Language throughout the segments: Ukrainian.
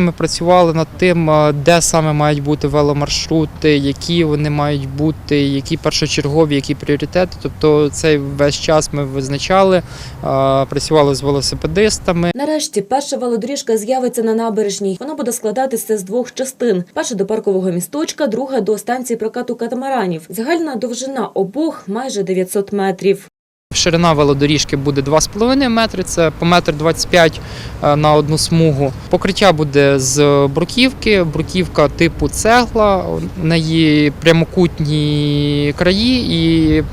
Ми працювали над тим, де саме мають бути веломаршрути, які вони мають бути, які першочергові, які пріоритети. Тобто цей весь час ми визначали, працювали з велосипедистами. Нарешті перша велодоріжка з'явиться на набережній. Вона буде складатися з двох частин: перша до паркового місточка, друга до станції прокату катамаранів. Загальна довжина обох майже 900 метрів. Ширина велодоріжки буде 2,5 метри, це по метр 25 е, на одну смугу. Покриття буде з бруківки, бруківка типу цегла, в неї прямокутні краї і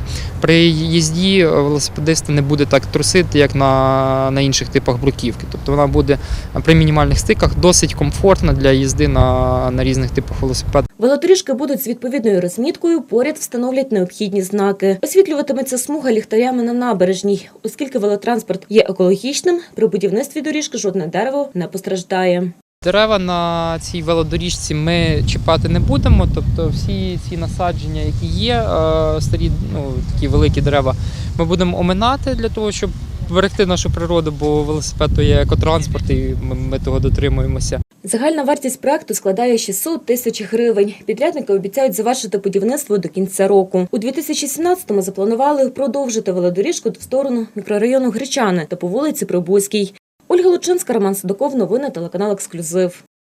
при їзді велосипедиста не буде так трусити, як на, на інших типах бруківки. Тобто вона буде при мінімальних стиках досить комфортна для їзди на, на різних типах велосипедів. Велодоріжки будуть з відповідною розміткою, поряд встановлять необхідні знаки. Освітлюватиметься смуга ліхтарями на набережній, оскільки велотранспорт є екологічним. При будівництві доріжки жодне дерево не постраждає. Дерева на цій велодоріжці ми чіпати не будемо. Тобто всі ці насадження, які є, е, старі, ну такі великі дерева, ми будемо оминати для того, щоб берегти нашу природу, бо велосипед то є екотранспорт, і ми, того дотримуємося. Загальна вартість проекту складає 600 тисяч гривень. Підрядники обіцяють завершити будівництво до кінця року. У 2017-му запланували продовжити велодоріжку в сторону мікрорайону Гречани та по вулиці Пробузькій. Ольга Лучинська, Роман Садоков, новини телеканал Ексклюзив.